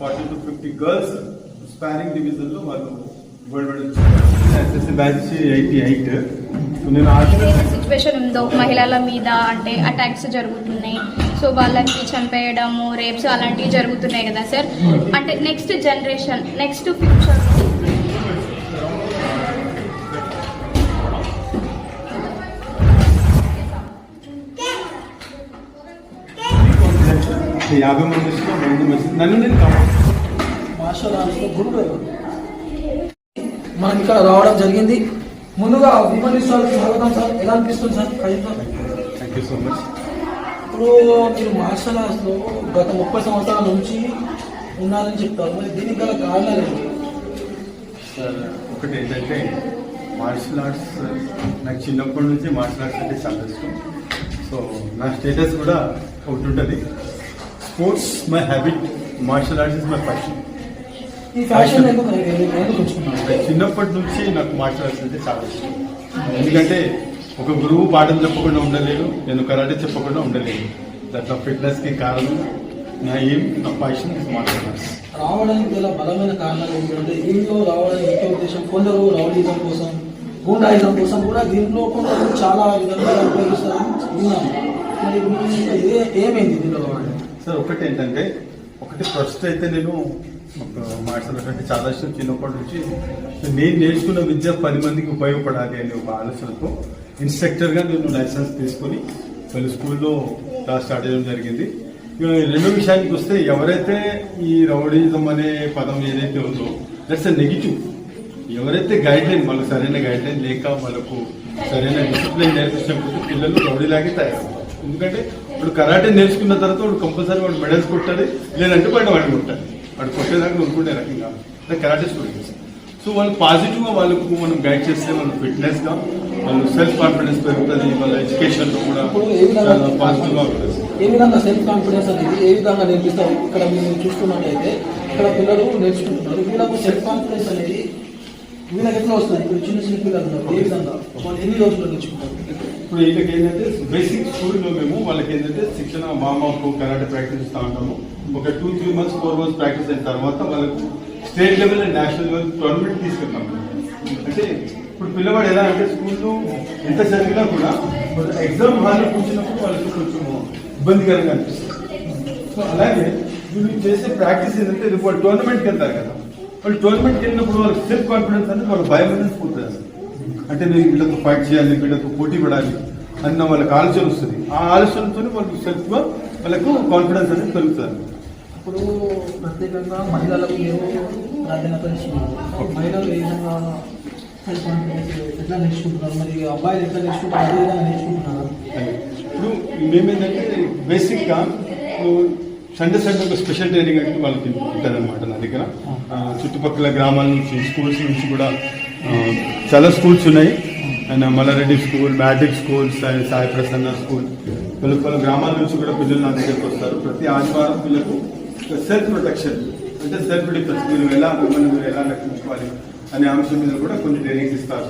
Forty two fifty girls sparring డివిజన్లో వాళ్ళు gold medal SSC batch eighty eight. నేను situation ఉందో మహిళల మీద అంటే అటాక్స్ జరుగుతున్నాయి. సో వాళ్ళకి చంపేయడము రేప్స్ అలాంటివి జరుగుతున్నాయి కదా సార్ అంటే నెక్స్ట్ జనరేషన్ నెక్స్ట్ ఫ్యూచర్ యాభై మంది వచ్చిన మంది. వచ్చి నన్ను నేను మార్షల్ ఆర్ట్స్లో గురువు మనం ఇక్కడ రావడం జరిగింది. ముందుగా విమర్శ సార్కి స్వాగతం సార్. ఎలా అనిపిస్తుంది sir? Thank you so much ఇప్పుడు మీరు మార్షల్ ఆర్ట్స్లో గత ముప్పై సంవత్సరాల నుంచి ఉన్నారని చెప్తారు. మరి దీనికి గల కారణాలు సార్ ఒకటి ఏంటంటే మార్షల్ ఆర్ట్స్ నాకు చిన్నప్పటి నుంచి మార్షల్ ఆర్ట్స్ అంటే చాలా ఇష్టం. సో నా స్టేటస్ కూడా ఒకటి ఉంటుంది. Sports my habit martial arts is my passion fashion చిన్నప్పటి నుంచి నాకు మార్షల్ ఆర్ట్స్ అంటే చాలా ఇష్టం. ఎందుకంటే ఒక గురువు పాఠం చెప్పకుండా ఉండలేను నేను కరాటే చెప్పకుండా ఉండలేను. దట్ నా ఫిట్నెస్కి కారణం. నా ఏం నా ప్యాషన్ ఇస్ మార్షల్ ఆర్ట్స్ రావడానికి గల బలమైన కారణాలు ఏంటంటే దీంట్లో రావడానికి ముఖ్య ఉద్దేశం కొందరు రౌడీజం కోసం గూండాయిజం కోసం కూడా దీంట్లో కొందరు చాలా విధంగా ఉపయోగిస్తారని విన్నాను. మరి ఏమైంది దీంట్లో రావడానికి? సార్ ఒకటి ఏంటంటే ఒకటి ఫస్ట్ అయితే నేను ఒక చాలా ఇష్టం చిన్నప్పటి నుంచి. నేను నేర్చుకున్న విద్య పది మందికి ఉపయోగపడాలి అనే ఒక ఆలోచనతో ఇన్స్ట్రక్టర్గా నేను లైసెన్స్ తీసుకొని పలు స్కూల్లో క్లాస్ స్టార్ట్ చేయడం జరిగింది. రెండో విషయానికి వస్తే ఎవరైతే ఈ రౌడీజం అనే పదం ఏదైతే ఉందో దట్స్ అ నెగిటివ్ ఎవరైతే గైడ్ లైన్ వాళ్ళకి సరైన గైడ్ లైన్ లేక వాళ్ళకు సరైన డిసిప్లిన్ నేర్పించినప్పుడు పిల్లలు రౌడీలాగే తయారు ఎందుకంటే ఇప్పుడు కరాటే నేర్చుకున్న తర్వాత వాడు కంపల్సరీ వాడు మెడల్స్ కొట్టాలి లేదంటే బయట వాడిని కొట్టాలి. వాడు కొట్టేదాకా ఊరుకునే రకంగా. కరాటే స్టూడెంట్స్ సో వాళ్ళు పాజిటివ్గా వాళ్ళకు మనం గైడ్ చేస్తే వాళ్ళ ఫిట్నెస్గా వాళ్ళు సెల్ఫ్ కాన్ఫిడెన్స్ పెరుగుతుంది వాళ్ళ ఎడ్యుకేషన్లో కూడా పాజిటివ్గా ఏ విధంగా సెల్ఫ్ కాన్ఫిడెన్స్ అనేది ఏ విధంగా నేర్పిస్తారు? ఇక్కడ మీరు చూసుకున్నట్టయితే ఇక్కడ పిల్లలు నేర్చుకుంటున్నారు. వీళ్ళకు సెల్ఫ్ కాన్ఫిడెన్స్ అనేది వీళ్ళకి ఎట్లా వస్తుంది? ఇప్పుడు చిన్న చిన్న పిల్లలు ఉన్నారు ఏ విధంగా? వాళ్ళు ఎన్ని రోజుల్లో నేర్చుకుంటారు? ఇప్పుడు వీళ్ళకి ఏంటంటే బేసిక్ స్కూల్లో మేము వాళ్ళకి ఏంటంటే శిక్షణ వామప్ కరాటే ప్రాక్టీస్ ఇస్తా ఉంటాము. ఒక two three months four months practice అయిన తర్వాత వాళ్ళకు state level and national level tournament తీసుకెళ్తాం అంటే ఇప్పుడు పిల్లవాడు ఎలా అంటే స్కూల్లో ఎంత చదివినా కూడా ఎగ్జామ్ హాల్లో కూర్చున్నప్పుడు వాళ్ళకి కొంచెం ఇబ్బందికరంగా అనిపిస్తుంది. సో అలాగే వీళ్ళు చేసే ప్రాక్టీస్ ఏంటంటే రేపు టోర్నమెంట్కి వెళ్తారు కదా. వాళ్ళు టోర్నమెంట్కి వెళ్ళినప్పుడు వాళ్ళకి సెల్ఫ్ కాన్ఫిడెన్స్ అనేది వాళ్ళ భయం అనేది పోతుంది అసలు. అంటే నేను వీళ్ళతో ఫైట్ చేయాలి వీళ్ళతో పోటీ పడాలి అన్న వాళ్ళకి ఆలోచన వస్తుంది. ఆ ఆలోచనతో వాళ్ళకి సెల్ఫ్గా వాళ్ళకు కాన్ఫిడెన్స్ అనేది పెరుగుతుంది. ఇప్పుడు ప్రత్యేకంగా మహిళలకు మీరు ప్రాధాన్యత ఇస్తున్నారు మహిళలు ఏ విధంగా సెల్ఫ్ కాన్ఫిడెన్స్ ఎట్లా నేర్చుకుంటున్నారు? మరి అబ్బాయిలు ఎట్లా నేర్చుకుంటారు అదే విధంగా నేర్చుకుంటున్నారు? ఇప్పుడు మేమేంటంటే బేసిక్గా సండే సండే ఒక స్పెషల్ ట్రైనింగ్ అంటే వాళ్ళకి ఉంటారనమాట నా దగ్గర. చుట్టుపక్కల గ్రామాల నుంచి స్కూల్స్ నుంచి కూడా చాలా స్కూల్స్ ఉన్నాయి. And Mallareddy school matric school Sai Sai Prasanna school. పలు పలు గ్రామాల నుంచి కూడా పిల్లలు నా దగ్గరకు వస్తారు. ప్రతి ఆదివారం పిల్లలకు సెల్ఫ్ ప్రొటెక్షన్ అంటే సెల్ఫ్ డిఫెన్స్. మీరు ఎలా మిమ్మల్ని మీరు ఎలా రక్షించుకోవాలి అనే అంశం మీద కూడా కొన్ని ట్రైనింగ్స్ ఇస్తారు.